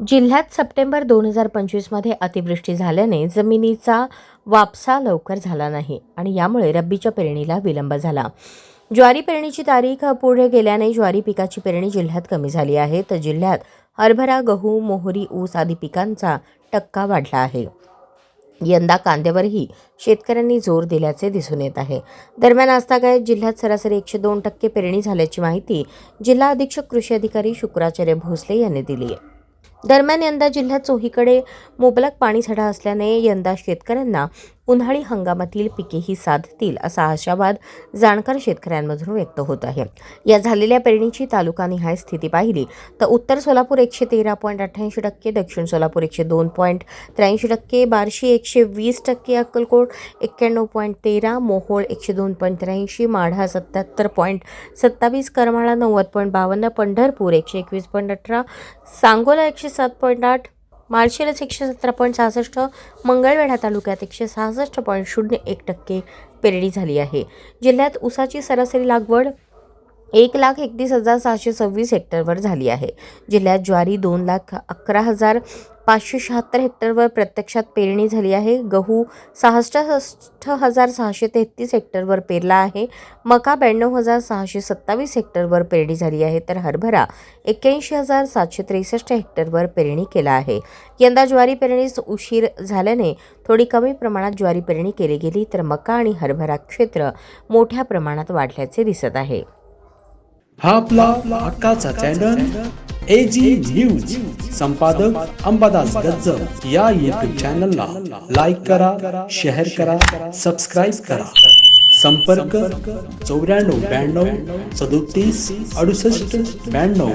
जिल्ह्यात सप्टेंबर दोन हजार पंचवीसमध्ये अतिवृष्टी झाल्याने जमिनीचा वापसा लवकर झाला नाही आणि यामुळे रब्बीच्या पेरणीला विलंब झाला. ज्वारी पेरणीची तारीख पुढे गेल्याने ज्वारी पिकाची पेरणी जिल्ह्यात कमी झाली आहे. तर जिल्ह्यात हरभरा गहू मोहरी ऊस आदी पिकांचा टक्का वाढला आहे. यंदा कांद्यावरही शेतकऱ्यांनी जोर दिल्याचे दिसून येत आहे. दरम्यान आजतागायत जिल्ह्यात सरासरी एकशे दोन टक्के पेरणी झाल्याची माहिती जिल्हा अधीक्षक कृषी अधिकारी शुक्राचार्य भोसले यांनी दिली आहे. दरम्यान यंदा जिल्ह्यात चोहीकडे मुबलक पाणीसाठा असल्याने यंदा शेतकऱ्यांना उन्हाळी हंगामातील पिकेही साधतील असा आशावाद जाणकार शेतकऱ्यांमधून व्यक्त होत आहे. या झालेल्या पेरणीची तालुकानिहाय स्थिती पाहिली तर उत्तर सोलापूर एकशे तेरा पॉईंट अठ्ठ्याऐंशी टक्के दक्षिण सोलापूर एकशे दोन पॉईंट त्र्याऐंशी टक्के बार्शी एकशे वीस टक्के अक्कलकोट एक्क्याण्णव पॉईंट तेरा मोहोळ एकशे दोन पॉईंट त्र्याऐंशी माढा सत्याहत्तर पॉईंट सत्तावीस करमाळा नव्वद पॉईंट बावन्न पंढरपूर एकशे एकवीस पॉईंट अठरा सांगोला एकशे सात पॉईंट आठ माळशिरस एकशे सतरा पॉईंट सहासष्ट मंगळवेढा तालुक्यात एकशे सहासष्ट पॉईंट शून्य एक टक्के पेरणी झाली आहे. जिल्ह्यात ऊसाची सरासरी लागवड एक लाख एकतीस हजार सहाशे सव्वीस हेक्टरवर झाली आहे. जिल्ह्यात ज्वारी दोन लाख अकरा हजार पाचशे शहात्तर हेक्टरवर प्रत्यक्षात पेरणी झाली आहे. गहू सहासष्ट हजार सहाशे तेहतीस हेक्टरवर पेरला आहे. मका ब्याण्णव हजार सहाशे सत्तावीस हेक्टरवर पेरणी झाली आहे. तर हरभरा एक्क्याऐंशी हजार सातशे त्रेसष्ट हेक्टरवर पेरणी केला आहे. यंदा ज्वारी पेरणीस उशीर झाल्याने थोडी कमी प्रमाणात ज्वारी पेरणी केली गेली तर मका आणि हरभरा क्षेत्र मोठ्या प्रमाणात वाढल्याचे दिसत आहे. हा आपला हक्काचा चॅनल एजी न्यूज संपादक अंबादास गज्जर या युट्यूब चॅनलला लाईक करा शेअर करा सबस्क्राईब करा संपर्क चौऱ्याण्णव ब्याण्णव सदोतीस अडुसष्ट ब्याण्णव.